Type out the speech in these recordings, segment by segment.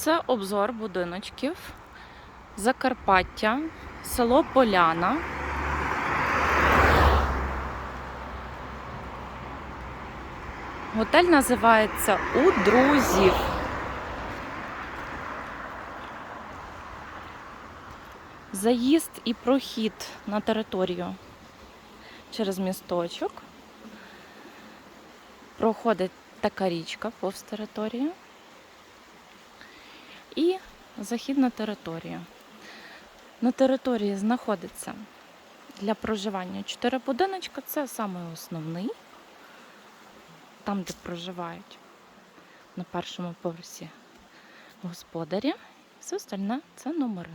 Це обзор будиночків Закарпаття, село Поляна. Готель називається У друзів. Заїзд і прохід на територію через місточок. Проходить така річка повз територію. І захід на територію. На території знаходиться для проживання чотири будиночка. Це саме основний, там, де проживають на першому поверсі господарі. Все остальне це номери.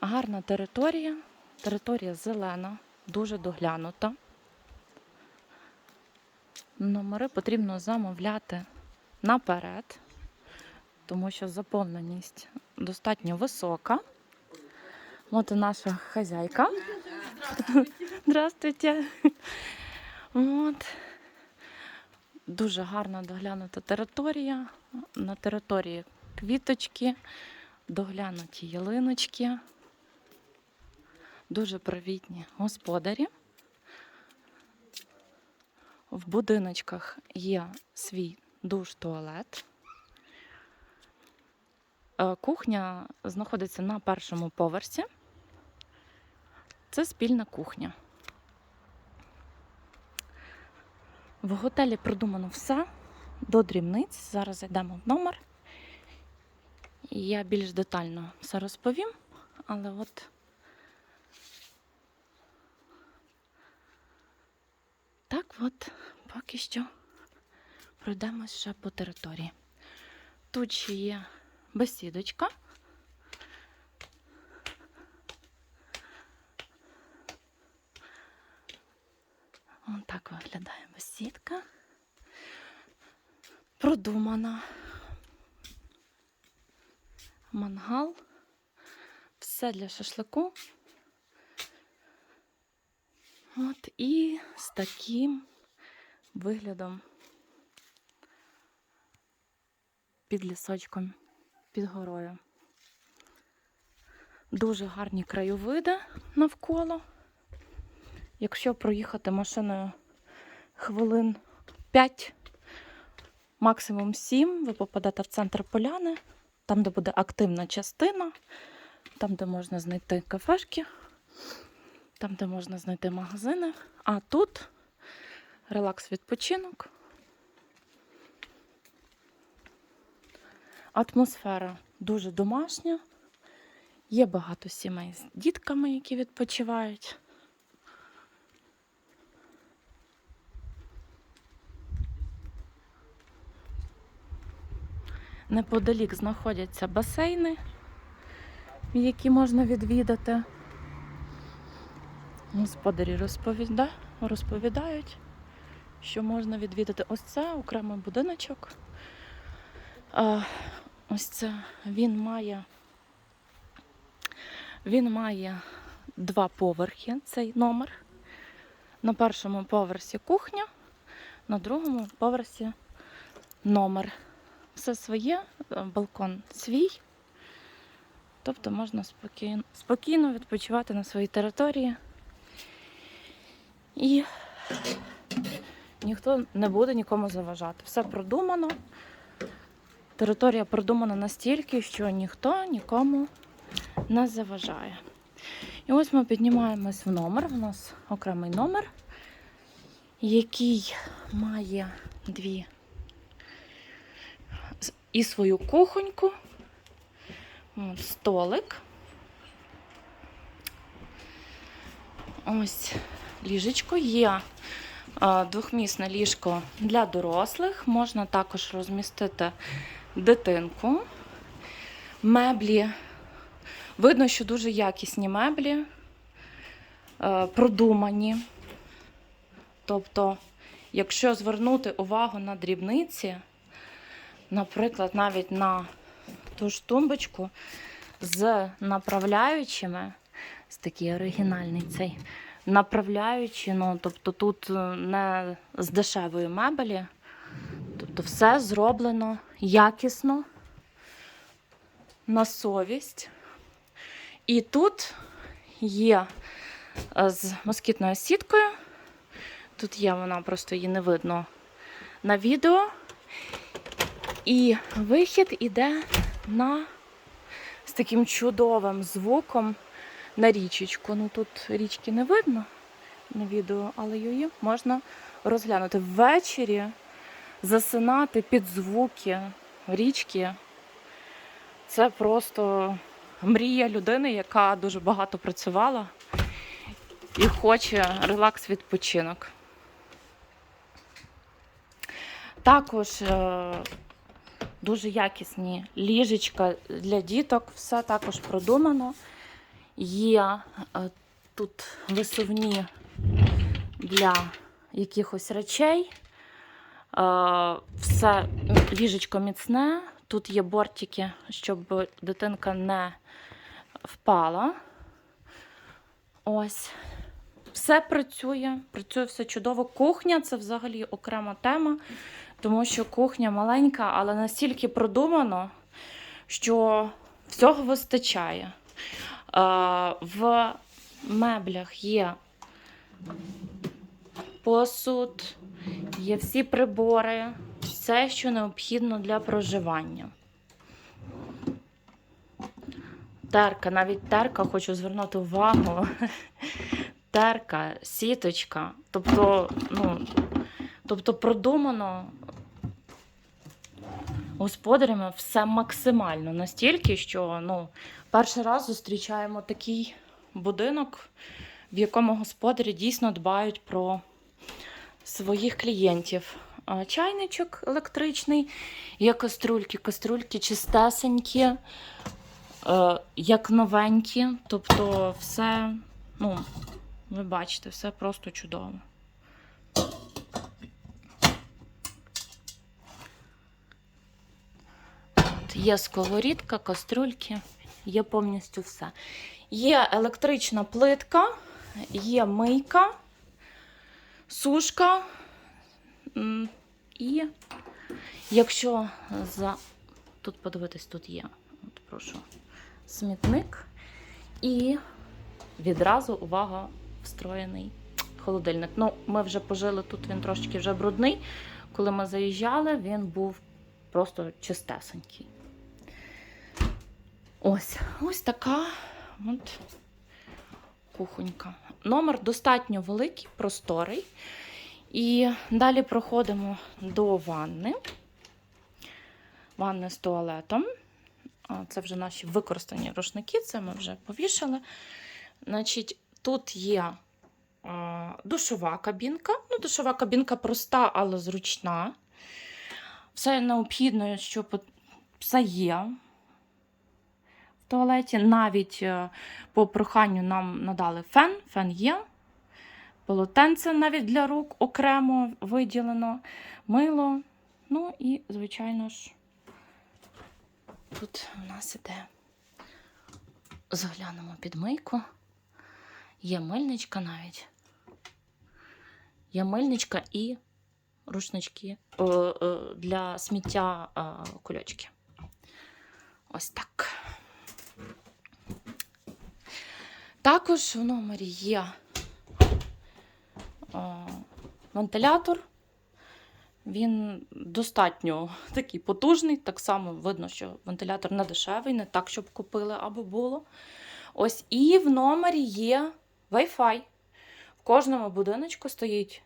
Гарна територія, територія зелена, дуже доглянута. Номери потрібно замовляти наперед, тому що заповненість достатньо висока. От і наша хазяйка. Здравствуйте. От. Дуже гарна доглянута територія. На території квіточки, доглянуті ялиночки. Дуже привітні господарі. В будиночках є свій душ, туалет. Е, Кухня знаходиться на першому поверсі. Це спільна кухня. В готелі продумано все до дрібниць. Зараз зайдемо в номер. Я більш детально все розповім, але от так от поки що пройдемось ще по території. Тут ще є бесідочка. Ось так виглядає бесідка. Продумана. Мангал. Все для шашлику. От і з таким виглядом під лісочком, під горою. Дуже гарні краєвиди навколо. Якщо проїхати машиною хвилин 5, максимум 7, ви попадете в центр поляни, там, де буде активна частина, там, де можна знайти кафешки, там, де можна знайти магазини. А тут релакс відпочинок. Атмосфера дуже домашня. Є багато сімей з дітками, які відпочивають. Неподалік знаходяться басейни, які можна відвідати. Господарі розповіда... розповідають, що можна відвідати. Ось це окремий будиночок. Ось це він має. Він має два поверхи, цей номер. На першому поверсі кухня, на другому поверсі номер. Все своє, балкон свій. Тобто можна спокійно, спокійно відпочивати на своїй території. І ніхто не буде нікому заважати. Все продумано. Територія продумана настільки, що ніхто нікому не заважає. І ось ми піднімаємось в номер. У нас окремий номер, який має дві і свою кухоньку, столик. Ось ліжечко є. Двохмісне ліжко для дорослих. Можна також розмістити дитинку. Меблі. Видно, що дуже якісні меблі, е, продумані. Тобто, якщо звернути увагу на дрібниці, наприклад, навіть на ту ж тумбочку з направляючими, з такий оригінальний цей направляючи, ну, тобто тут е, не з дешевої мебелі, Тобто все зроблено якісно, на совість. І тут є е, з москітною сіткою. Тут є вона, просто її не видно на відео. І вихід іде на з таким чудовим звуком на річечку. Ну тут річки не видно на відео, але її можна розглянути. Ввечері засинати під звуки річки. Це просто мрія людини, яка дуже багато працювала і хоче релакс відпочинок. Також е, дуже якісні ліжечка для діток, все також продумано. Є е, тут висувні для якихось речей. Е, Все ліжечко міцне. Тут є бортики, щоб дитинка не впала. Ось. Все працює, працює все чудово. Кухня це взагалі окрема тема, тому що кухня маленька, але настільки продумано, що всього вистачає. Е, В меблях є посуд, є всі прибори, все, що необхідно для проживання. Терка, навіть терка, хочу звернути увагу. Терка, сіточка. Тобто, ну, тобто продумано господарями все максимально настільки, що ну, перший раз зустрічаємо такий будинок, в якому господарі дійсно дбають про своїх клієнтів. Чайничок електричний, є каструльки, каструльки чистесенькі, е, як новенькі. Тобто, все, ну, ви бачите, все просто чудово. Є сковорідка, каструльки, є повністю все. Є електрична плитка, є мийка, сушка. І якщо за. Тут подивитись, тут є. От прошу. Смітник. І відразу увага, встроєний холодильник. Ну, ми вже пожили тут, він трошечки вже брудний. Коли ми заїжджали, він був просто чистесенький. Ось, ось така от кухонька. Номер достатньо великий, просторий. І далі проходимо до ванни. Ванни з туалетом. Це вже наші використані рушники, це ми вже повішали. Значить, тут є душова кабінка. Ну, душова кабінка проста, але зручна. Все необхідне, що все є туалеті. Навіть е, по проханню нам надали фен. Фен є. Полотенце навіть для рук окремо виділено, мило. Ну і, звичайно ж, тут у нас іде. Заглянемо під мийку. Є мильничка навіть. Є мильничка і рушнички е, е, для сміття кульочки. Ось так. Також в номері є е, вентилятор. Він достатньо такий потужний. Так само видно, що вентилятор не дешевий, не так, щоб купили або було. Ось і в номері є Wi-Fi. В кожному будиночку стоїть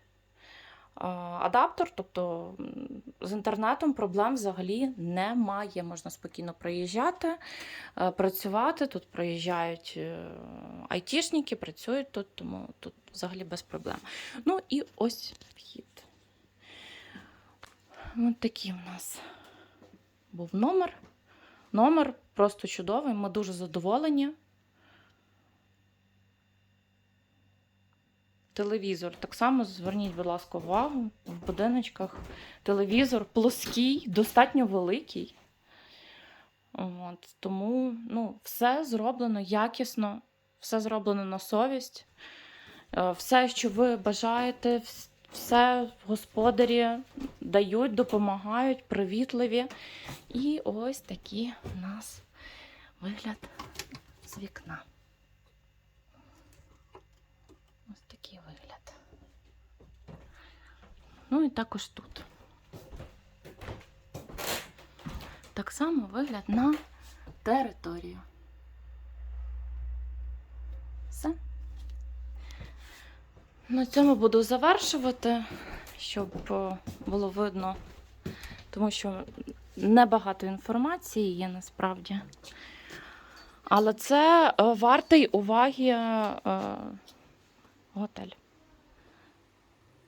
адаптер, тобто з інтернетом проблем взагалі немає. Можна спокійно проїжджати, е, працювати. Тут проїжджають е, айтішники, працюють тут, тому тут взагалі без проблем. Ну і ось вхід. Ось такий у нас був номер. Номер просто чудовий, ми дуже задоволені. Телевізор. Так само зверніть, будь ласка, увагу в будиночках. Телевізор плоский, достатньо великий. От, тому ну, все зроблено якісно, все зроблено на совість. Е, Все, що ви бажаєте, вс- все господарі дають, допомагають, привітливі. І ось такий у нас вигляд з вікна. Ось такий вигляд. Ну і також тут. Так само вигляд на територію. Все. На цьому буду завершувати, щоб е, було видно, тому що небагато інформації є насправді. Але це е, вартий уваги е, готель.